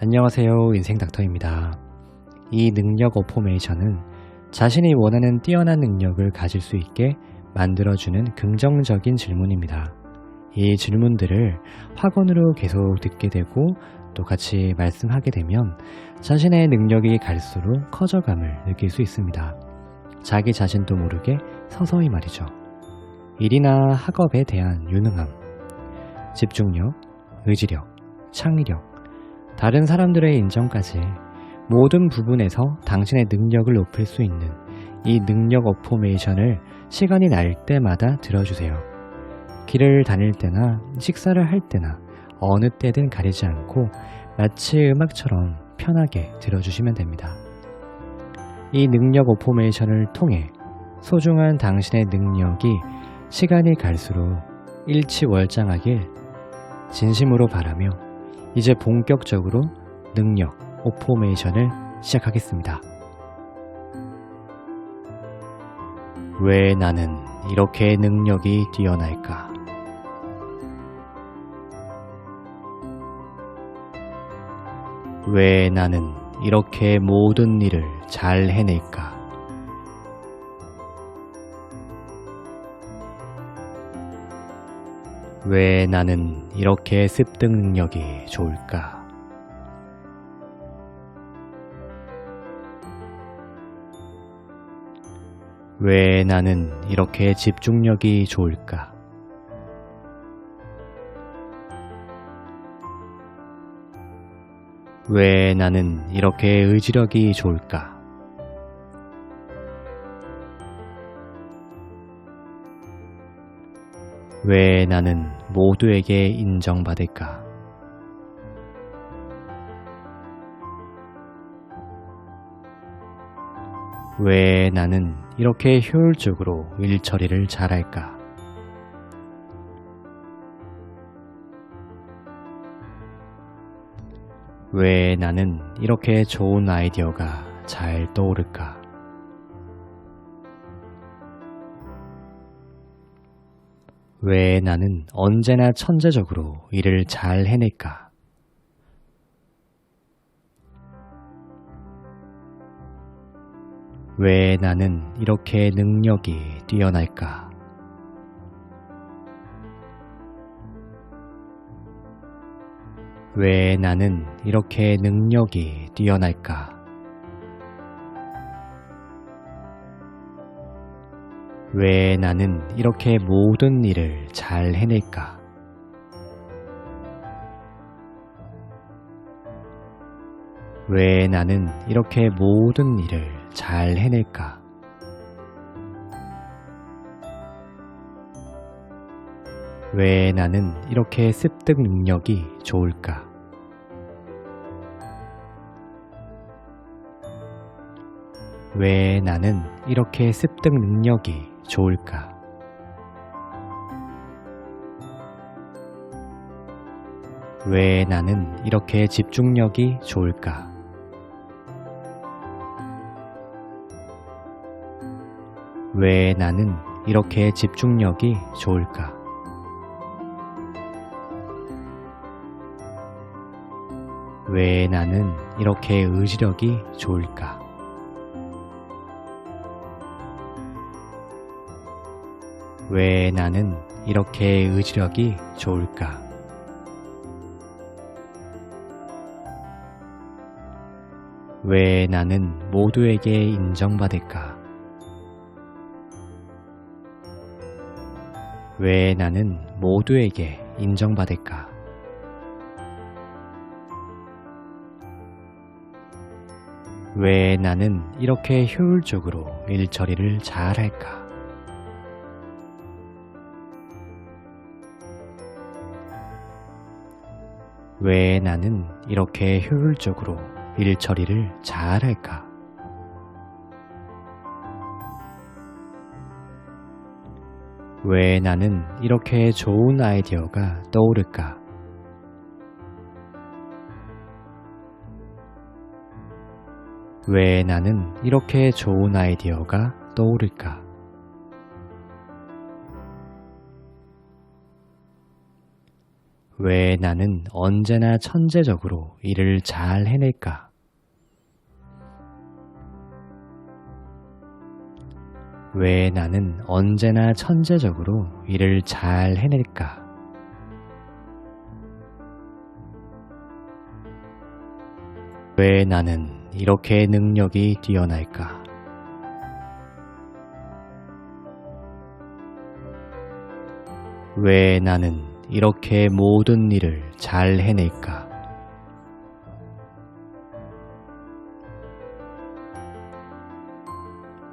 안녕하세요. 인생 닥터입니다. 이 능력 어포메이션은 자신이 원하는 뛰어난 능력을 가질 수 있게 만들어주는 긍정적인 질문입니다. 이 질문들을 학원으로 계속 듣게 되고 또 같이 말씀하게 되면 자신의 능력이 갈수록 커져감을 느낄 수 있습니다. 자기 자신도 모르게 서서히 말이죠. 일이나 학업에 대한 유능함, 집중력, 의지력, 창의력, 다른 사람들의 인정까지 모든 부분에서 당신의 능력을 높일 수 있는 이 능력 어포메이션을 시간이 날 때마다 들어주세요. 길을 다닐 때나 식사를 할 때나 어느 때든 가리지 않고 마치 음악처럼 편하게 들어주시면 됩니다. 이 능력 오포메이션을 통해 소중한 당신의 능력이 시간이 갈수록 일치월장하길 진심으로 바라며 이제 본격적으로 능력 오포메이션을 시작하겠습니다. 왜 나는 이렇게 능력이 뛰어날까? 왜 나는 이렇게 모든 일을 잘 해낼까? 왜 나는 이렇게 습득 능력이 좋을까? 왜 나는 이렇게 집중력이 좋을까? 왜 나는 이렇게 의지력이 좋을까? 왜 나는 모두에게 인정받을까? 왜 나는 이렇게 효율적으로 일 처리를 잘할까? 왜 나는 이렇게 좋은 아이디어가 잘 떠오를까? 왜 나는 언제나 천재적으로 일을 잘 해낼까? 왜 나는 이렇게 능력이 뛰어날까? 왜 나는 이렇게 능력이 뛰어날까? 왜 나는 이렇게 모든 일을 잘 해낼까? 왜 나는 이렇게 모든 일을 잘 해낼까? 왜 나는 이렇게 습득 능력이 좋을까? 왜 나는 이렇게 습득 능력이 좋을까? 왜 나는 이렇게 집중력이 좋을까? 왜 나는 이렇게 집중력이 좋을까? 왜 나는 이렇게 의지력이 좋을까? 왜 나는 이렇게 의지력이 좋을까? 왜 나는 모두에게 인정받을까? 왜 나는 모두에게 인정받을까? 왜 나는 이렇게 효율적으로 일 처리를 잘 할까? 왜 나는 이렇게 효율적으로 일 처리를 잘 할까? 왜 나는 이렇게 좋은 아이디어가 떠오를까? 왜 나는 이렇게 좋은 아이디어가 떠오를까? 왜 나는 언제나 천재적으로 일을 잘 해낼까? 왜 나는 언제나 천재적으로 일을 잘 해낼까? 왜 나는 이렇게 능력이 뛰어날까? 왜 나는 이렇게 모든 일을 잘 해낼까?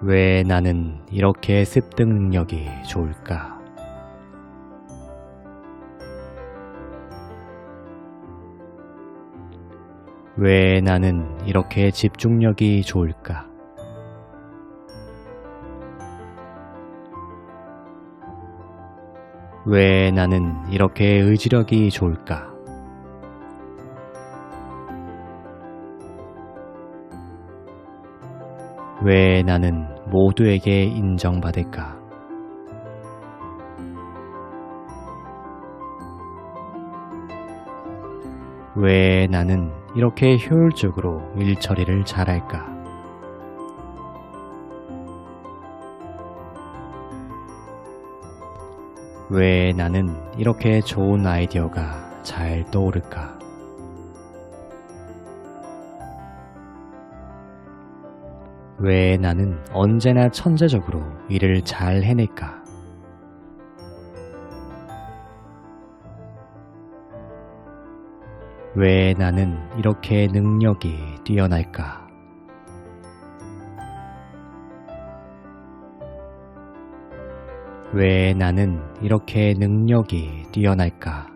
왜 나는 이렇게 습득 능력이 좋을까? 왜 나는 이렇게 집중력이 좋을까? 왜 나는 이렇게 의지력이 좋을까? 왜 나는 모두에게 인정받을까? 왜 나는 이렇게 효율적으로 일 처리를 잘할까? 왜 나는 이렇게 좋은 아이디어가 잘 떠오를까? 왜 나는 언제나 천재적으로 일을 잘 해낼까? 왜 나는 이렇게 능력이 뛰어날까? 왜 나는 이렇게 능력이 뛰어날까?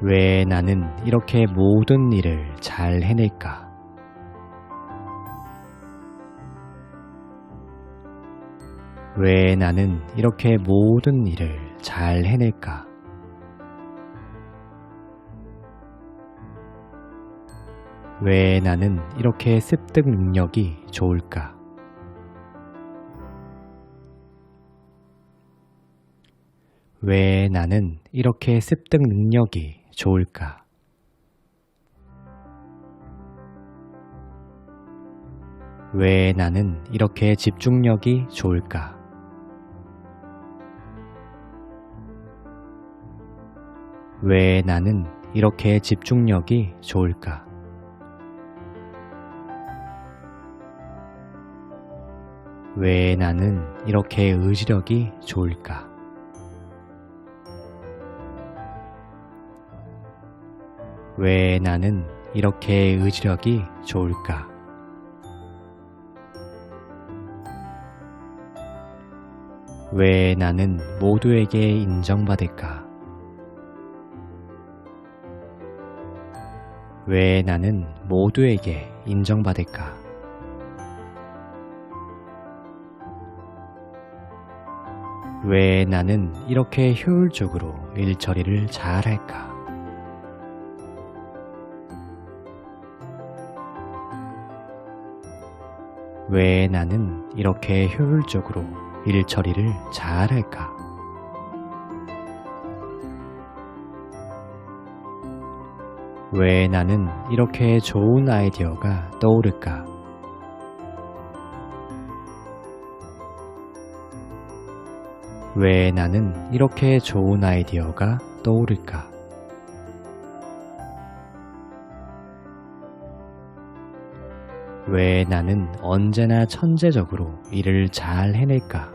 왜 나는 이렇게 모든 일을 잘 해낼까? 왜 나는 이렇게 모든 일을 잘 해낼까? 왜 나는 이렇게 습득 능력이 좋을까? 왜 나는 이렇게 습득 능력이 좋을까? 왜 나는 이렇게 집중력이 좋을까? 왜 나는 이렇게 집중력이 좋을까? 왜 나는 이렇게 의지력이 좋을까? 왜 나는 이렇게 의지력이 좋을까? 왜 나는 모두에게 인정받을까? 왜 나는 모두에게 인정받을까? 왜 나는 이렇게 효율적으로 일 처리를 잘할까? 왜 나는 이렇게 효율적으로 일 처리를 잘할까? 왜 나는 이렇게 좋은 아이디어가 떠오를까? 왜 나는 이렇게 좋은 아이디어가 떠오를까? 왜 나는 언제나 천재적으로 일을 잘 해낼까?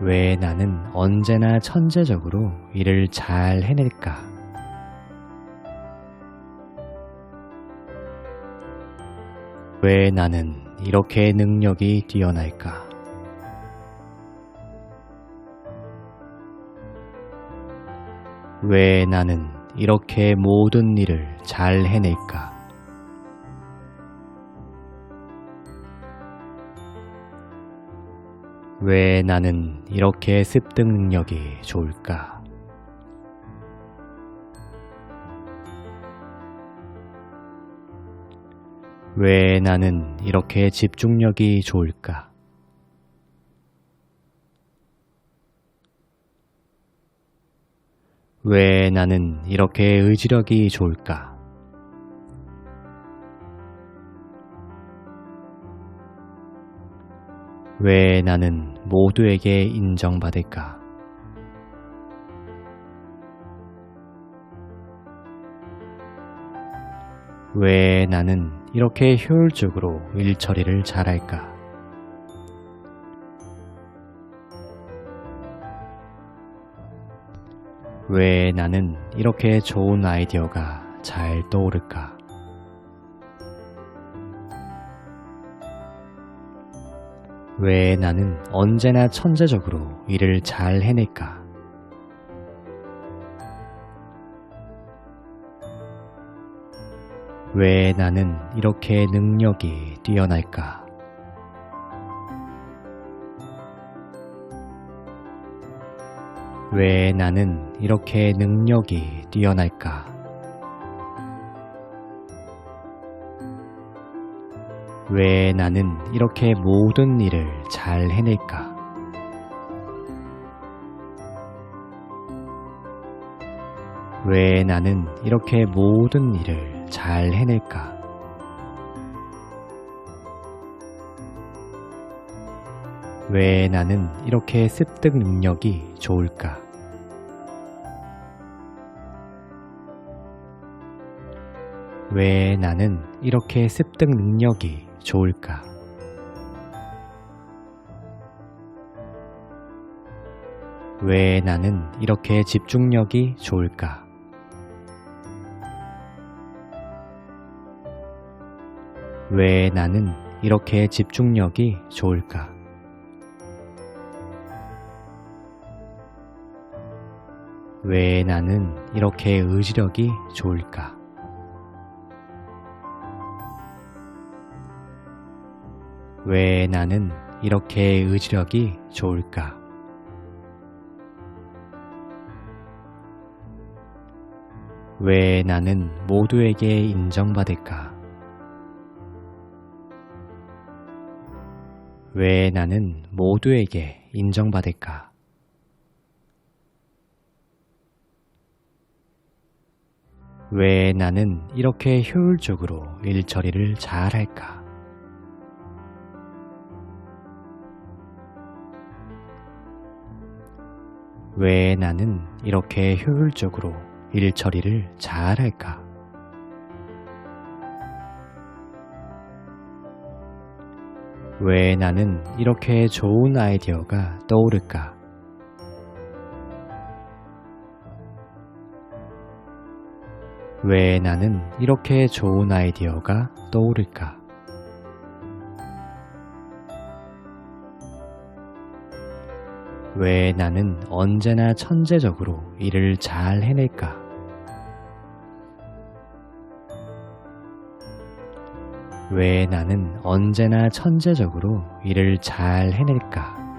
왜 나는 언제나 천재적으로 일을 잘 해낼까? 왜 나는 이렇게 능력이 뛰어날까? 왜 나는 이렇게 모든 일을 잘 해낼까? 왜 나는 이렇게 습득 능력이 좋을까? 왜 나는 이렇게 집중력이 좋을까? 왜 나는 이렇게 의지력이 좋을까? 왜 나는 모두에게 인정받을까? 왜 나는 이렇게 효율적으로 일 처리를 잘할까? 왜 나는 이렇게 좋은 아이디어가 잘 떠오를까? 왜 나는 언제나 천재적으로 일을 잘 해낼까? 왜 나는 이렇게 능력이 뛰어날까? 왜 나는 이렇게 능력이 뛰어날까? 왜 나는 이렇게 모든 일을 잘 해낼까? 왜 나는 이렇게 모든 일을 잘 해낼까? 왜 나는 이렇게 습득 능력이 좋을까? 왜 나는 이렇게 습득 능력이 좋을까? 왜 나는 이렇게 집중력이 좋을까? 왜 나는 이렇게 집중력이 좋을까? 왜 나는 이렇게 의지력이 좋을까? 왜 나는 이렇게 의지력이 좋을까? 왜 나는 모두에게 인정받을까? 왜 나는 모두에게 인정받을까? 왜 나는 이렇게 효율적으로 일 처리를 잘 할까? 왜 나는 이렇게 효율적으로 일 처리를 잘 할까? 왜 나는 이렇게 좋은 아이디어가 떠오를까? 왜 나는 이렇게 좋은 아이디어가 떠오를까? 왜 나는 언제나 천재적으로 일을 잘 해낼까? 왜 나는 언제나 천재적으로 일을 잘 해낼까?